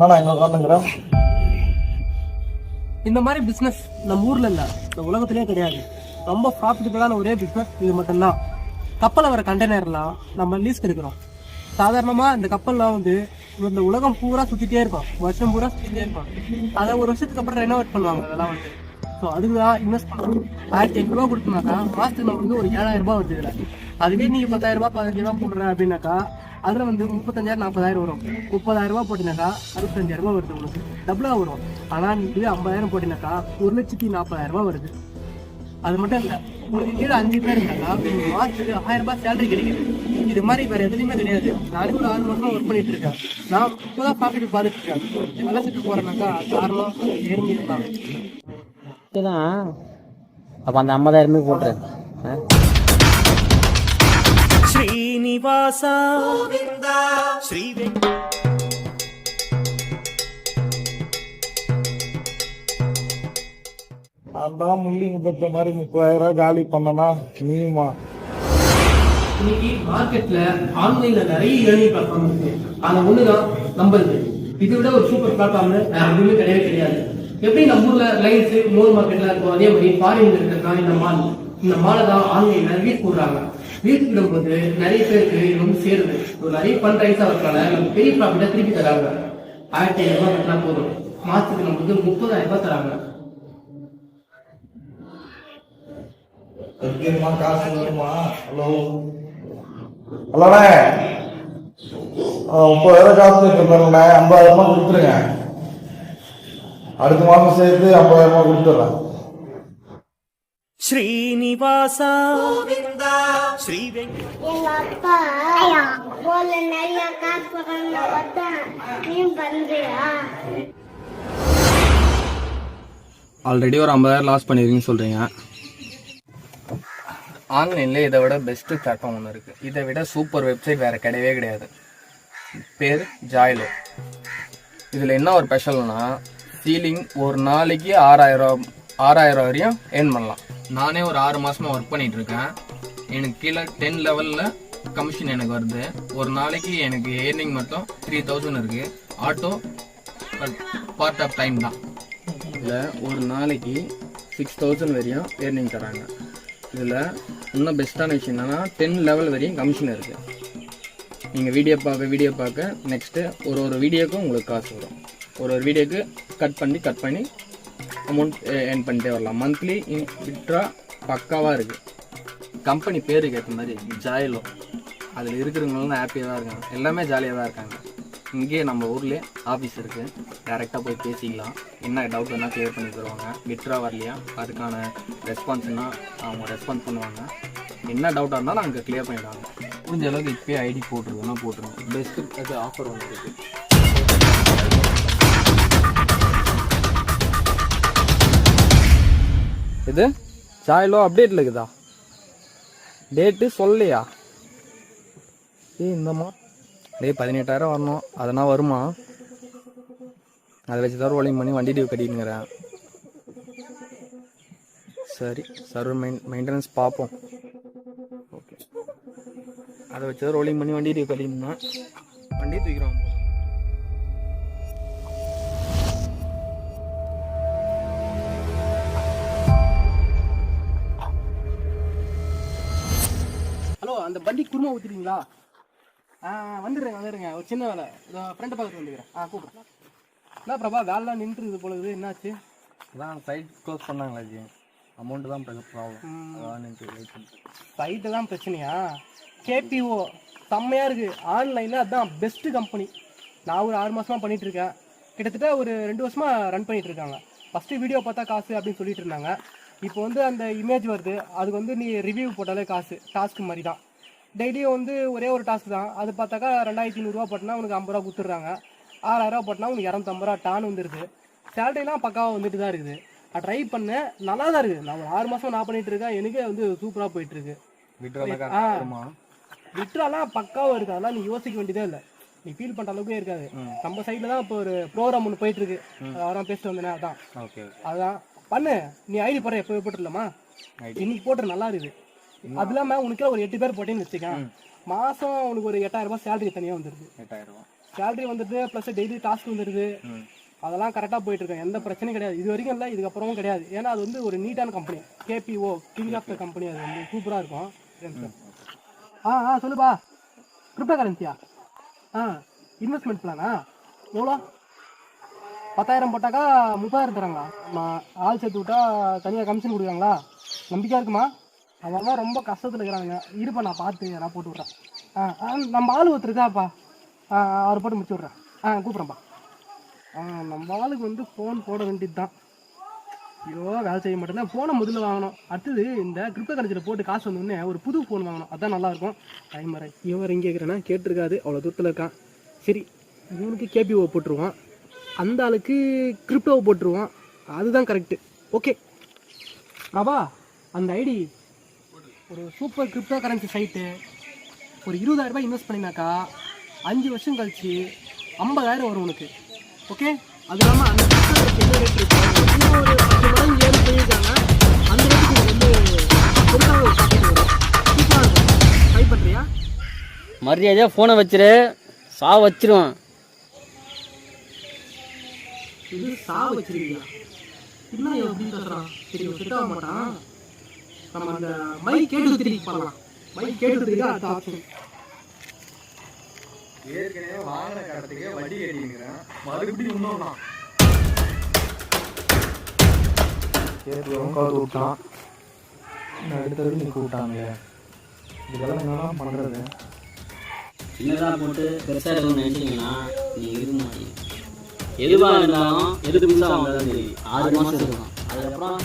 நான் இங்க உட்காந்துங்கிறேன் இந்த மாதிரி பிஸ்னஸ் நம்ம ஊர்ல இல்ல. இந்த உலகத்திலே கிடையாது. ரொம்ப ப்ராஃபிட்டபிளான ஒரே பிஸ்னஸ் இது மட்டும்தான். கப்பலில் வர கண்டெய்னர்லாம் நம்ம லீஸ்க்கு எடுக்கிறோம். சாதாரணமா இந்த கப்பல்லாம் வந்து இந்த உலகம் பூரா சுத்திட்டே இருக்கும். வருஷம் பூரா சுத்திட்டே இருக்கும். அதை ஒரு வருஷத்துக்கு அப்புறம் ரெனோவேட் பண்ணுவாங்க அதெல்லாம் வந்து. ஸோ அதுக்கு தான் இன்வெஸ்ட் பண்ணுறோம் ஆயிரத்தி எட்நூறுவா ரூபா கொடுத்தோம்னாக்கா மாதத்துக்கு நமக்கு வந்து ஒரு ஏழாயிரம் ரூபாய் வருது இதில். அதுவே நீங்கள் பத்தாயிரம் ரூபாய் பதினஞ்சு ரூபா போடுற அப்படின்னாக்கா அதுல வந்து முப்பத்தஞ்சாயிரம் நாற்பதாயிரம் வரும். முப்பதாயிரம் ரூபாய் போட்டினாக்கா அறுபத்தஞ்சாயிரம் ரூபாய் வருது உங்களுக்கு. டபுளா வரும். ஆனா நீ இதுவே ஐம்பதாயிரம் போட்டினாக்கா ஒரு லட்சத்தி நாற்பதாயிரம் ரூபாய் வருது. அது மட்டும் இல்ல உங்களுக்கு கீழே அஞ்சு பேர் இருந்தாக்கா மாசத்துக்கு ஆயிரம் ரூபாய் சேலரி கிடைக்குது. இது மாதிரி வேற எதுலையுமே கிடையாது. நானும் ஒரு ஆறு மாசமா ஒர்க் பண்ணிட்டு இருக்கேன். நான் இப்போதான் ப்ராஃபிட் பார்த்துட்டு இருக்கேன். வளர்ச்சிட்டு போறேனாக்கா காரணம் ஏறி தான் தான் அப்போ அந்த ஐம்பதாயிரமே போட்டுரு. ஸ்ரீனிவாசா கோவிந்தா. முள்ளிங்க பெற்ற மாதிரி முப்பதாயிரம் ரூபாய் காலி பண்ணனா நீயுமா? இன்னைக்கு மார்க்கெட்ல ஆன்லைன்ல நிறைய லேர்னிங் பிளாட்ஃபார்ம் இருக்கு. ஆனா ஒண்ணுதான் நம்பருக்கு இதை விட ஒரு சூப்பர் பிளாட்ஃபார்ம்னு எதுவுமே கிடையவே கிடையாது. எப்படி நம்ம ஊர்ல லைன்ஸ் மோர் மார்க்கெட்லாம் இருக்கும் அதே மாதிரி ஃபாரின்ல இருக்கிற இந்த மால் இந்த மாலை தான் ஆன்லைன்ல நிறைய போடுறாங்க வீட் போடும்போது நிறைய பேருக்கு இது வந்து சேருது. ஒரு நிறைய ஃபண்ட் ரைஸ் ஆகிறதுனால நம்ம பெரிய ப்ராஃபிட்டா திருப்பி தராங்க. ஆயிரத்தி ஐநூறு ரூபாய் கட்டினா போதும். மாசத்துக்கு நமக்கு வந்து முப்பதாயிரம் ரூபாய் தராங்க. காசு வருமா? ஹலோ. ஹலோண்ணே. முப்பதாயிரம் காசு இருக்கிறேண்ணே ஐம்பதாயிரமா கொடுத்துருங்க. அடுத்த மாதம் சேர்த்து ஐம்பதாயிரமா கொடுத்துட்றேன் ஸ்ரீனிவாசா ಗೋವಿಂದ ஆல்ரெடி ஒரு ஐம்பதாயிரம் லாஸ் பண்ணிருக்கீங்கன்னு சொல்கிறீங்க ஆன்லைனில் இதை விட பெஸ்ட்டு தட்டம் ஒன்று இருக்குது இதை விட சூப்பர் வெப்சைட் வேறு கிடையவே கிடையாது. பேர் ஜாயிலோ இதில் என்ன ஒரு ஸ்பெஷல்னா சீலிங் ஒரு நாளைக்கு ஆறாயிரம் ஆறாயிரம் வரையும் ஏர்ன் பண்ணலாம். நானே ஒரு ஆறு மாசமா ஒர்க் பண்ணிட்டு இருக்கேன் எனக்கு கீழே டென் லெவலில் கமிஷன் எனக்கு வருது. ஒரு நாளைக்கு எனக்கு ஏர்னிங் மட்டும் த்ரீ தௌசண்ட் இருக்கு. ஆட்டோ பார்ட் ஆஃப் டைம் தான். இதில் ஒரு நாளைக்கு சிக்ஸ் தௌசண்ட் வரையும் ஏர்னிங் தராங்க. இதில் இன்னும் பெஸ்ட்டான விஷயம் என்னென்னா டென் லெவல் வரையும் கமிஷன் இருக்குது நீங்கள் வீடியோ பார்க்க வீடியோ பார்க்க நெக்ஸ்ட்டு ஒரு ஒரு வீடியோக்கும் உங்களுக்கு காசு வரும். ஒரு ஒரு வீடியோக்கு கட் பண்ணி கட் பண்ணி அமௌண்ட் ஏர்ன் பண்ணிட்டே வரலாம். மந்த்லி விட்ரா பக்காவாக இருக்குது கம்பெனி பேருக்கு ஏற்ற மாதிரி ஜாயிலோ அதில் இருக்கிறவங்களும் ஹாப்பியாக தான் இருக்காங்க. எல்லாமே ஜாலியாக தான் இருக்காங்க. இங்கேயே நம்ம ஊர்லேயே ஆஃபீஸ் இருக்குது டேரெக்டாக போய் பேசிக்கலாம். என்ன டவுட் வேணால் க்ளியர் பண்ணி தருவாங்க. விட்ரா வரலையா? அதுக்கான ரெஸ்பான்ஸ்னால் அவங்க ரெஸ்பான்ஸ் பண்ணுவாங்க. என்ன டவுட்டாக இருந்தாலும் அங்கே க்ளியர் பண்ணிடுவாங்க. முடிஞ்ச அளவுக்கு இப்போயே ஐடி போட்டுருவோம்னா போட்டுருவோம் பெஸ்ட்டு அது ஆஃபர் ஒன்று இது? சாயலோ அப்டேட்டில் இருக்குதா? டேட்டு சொல்லலையா? ஏய் இந்தம்மா டேய் பதினெட்டாயிரம் வரணும். அதெல்லாம் வருமா? அதை வச்சு தான் ரோலிங் பண்ணி வண்டி டியூ கட்டிட்டுங்கிறேன். சரி சர்வர் மெயின் மெயின்டெனன்ஸ் பார்ப்போம். ஓகே அதை வச்சு தான் ரோலிங் பண்ணி வண்டி டியூ கட்டிட்டுனா வண்டி தூக்கிறோம் அந்த வண்டி குருமா ஊத்துறீங்களா ஆ வந்துடுறேங்க வந்துடுங்க ஒரு சின்ன வேலை. இதோ ஃப்ரெண்டை பார்த்துட்டு வந்துக்கிறேன். ஆ கூப்பிடுறேன் என்ன பிரபா வேலைலாம் நின்றுது போல இருக்குது. என்னாச்சு? அதான் சைட் க்ளோஸ் பண்ணாங்களா ஜி. அமௌண்ட் தான் ப்ராப்ளம் அதான் நின்று வெயிட் சைட்டு தான் பிரச்சனையா? கேபிஓ செம்மையாக இருக்குது ஆன்லைனில் அதுதான் பெஸ்ட்டு கம்பெனி நான் ஒரு ஆறு மாசமா பண்ணிட்டு இருக்கேன். கிட்டத்தட்ட ஒரு ரெண்டு வருஷமா ரன் பண்ணிட்டு இருக்காங்க. ஃபஸ்ட்டு வீடியோ பார்த்தா காசு அப்படின்னு சொல்லிட்டு இருந்தாங்க. இப்போ வந்து அந்த இமேஜ் வருது. அதுக்கு வந்து நீ ரிவ்யூ போட்டாலே காசு. டாஸ்க் மாதிரி தான். டெய்லியும் வந்து ஒரே ஒரு டாஸ்க் தான். அது பார்த்தாக்கா ரெண்டாயிரத்தி நூறுரூவா போட்டினா உனக்கு ஐம்பது ரூபா கொடுத்துட்றாங்க. ஆறாயிரம் ரூபா போட்டினா உனக்கு இரநூத்தம்பது ரூபா டான் வந்துருது. சேலரிலாம் பக்காவாக வந்துட்டு தான் இருக்குது. ட்ரை பண்ணேன். நல்லா தான் இருக்குது. நான் ஆறு மாசம் நான் பண்ணிட்டு இருக்கேன். எனக்கே வந்து சூப்பராக போயிட்டு இருக்கு. விட்ராலாம் பக்காவா இருக்கு அதெல்லாம் நீ யோசிக்க வேண்டியதே இல்ல. நீ ஃபீல் பண்ற அளவுக்கே இருக்காது. நம்ம சைடுல தான் இப்போ ஒரு ப்ரோக்ராம் ஒன்று போயிட்டு இருக்கு. அதான் பேசிட்டு வந்தேனே அதான். அதான். பண்ணு. நீ ஐடி போற எப்போ போட்டுடலாமா? இன்னைக்கு போட்டு நல்லா இருக்குது. அது இல்லாம உனக்கே ஒரு எட்டு பேர் போட்டேன்னு வச்சுக்கேன் மாசம் உனக்கு ஒரு எட்டாயிரம் ரூபாய் சேலரி தனியா வந்துருது. எட்டாயிரம் சேலரி வந்துட்டு ப்ளஸ் டெய்லி டாஸ்க் வந்துடுது அதெல்லாம் கரெக்டாக போயிட்டு இருக்கேன் எந்த பிரச்சனையும் கிடையாது. இது வரைக்கும் இல்லை இதுக்கப்புறமும் கிடையாது. ஏன்னா அது வந்து ஒரு நீட்டான company KPO king of the company அது வந்து சூப்பராக இருக்கும். ஆ ஆ சொல்லுப்பா. கிரிப்டோ கரன்சியா ஆ இன்வெஸ்ட்மெண்ட் பிளானா எவ்வளோ? பத்தாயிரம் போட்டாக்கா முப்பதாயிரம் தராங்களா? நான் ஆள் சேர்த்து விட்டா தனியாக கமிஷன் கொடுக்குறாங்களா? நம்பிக்கையாக இருக்குமா? அவன் ரொம்ப கஷ்டத்தில் இருக்கிறாங்க இருப்பா நான் பார்த்து நான் போட்டு விட்றேன். ஆ ஆ நம்ம ஆள் ஒருத்தர் இருக்காப்பா. ஆ அவரை போட்டு முடிச்சு விட்றேன். ஆ கூப்பிட்றேன்ப்பா ஆ நம்ம ஆளுக்கு வந்து ஃபோன் போட வேண்டியது தான் ஐயோ வேலை செய்ய மாட்டேன். ஃபோனை முதல்ல வாங்கணும். அடுத்தது இந்த கிரிப்டோ கரன்சியில் போட்டு காசு வந்தோடனே ஒரு புது ஃபோன் வாங்கணும். அதான் நல்லாயிருக்கும். டைமரை இவர் இங்கே இருக்கிறேன்னா கேட்டிருக்காது. அவ்வளோ தூரத்தில் இருக்கான். சரி இவனுக்கு கேபிஓ போட்டுருவான். அந்த ஆளுக்கு கிரிப்டோவை போட்டுருவான். அதுதான் கரெக்டு ஓகே பிரபா அந்த ஐடி ஒரு சூப்பர் கிரிப்டோ கரன்சி சைட்டு ஒரு இருபதாயிரம் ரூபாய் இன்வெஸ்ட் பண்ணினாக்கா அஞ்சு வருஷம் கழிச்சு ஐம்பதாயிரம் வரும் உனக்கு. ஓகே அது இல்லாமல் அந்த என்ன ரேட் இருக்கு இன்னும் ஒரு பத்து பண்ணியிருக்காங்க அந்த ரேட்டுக்கு வந்து பெருசாக ஒரு ப்ராஃபிட் வரும் சூப்பராக இருக்கும். ட்ரை பண்ணுறியா மரியாதையாக ஃபோனை வச்சிரு. சா வச்சிருவான். இது சா வச்சிருக்கியா? என்ன எப்படி சரி செட் ஆக மாட்டான். நம்ம அந்த மை கேட்டு திருப்பி பண்ணலாம் மை கேட்டு திருப்பி அடுத்த ஆப்ஷன் ஏற்கனவே வாங்கின கடத்துக்கே வட்டி கட்டிங்கிறேன் மறுபடியும் இன்னொன்னா விட்டான் அடுத்தது நீ கூட்டாங்க இதெல்லாம் என்னதான் பண்றது? சின்னதாக போட்டு பெருசாக இருக்கணும்னு நினச்சிங்கன்னா நீங்கள் இருக்க மாட்டீங்க எதுவாக இருந்தாலும் எது புதுசாக வந்தாலும் சரி. ஆறு மாதம் இருக்கும். அதுக்கப்புறம்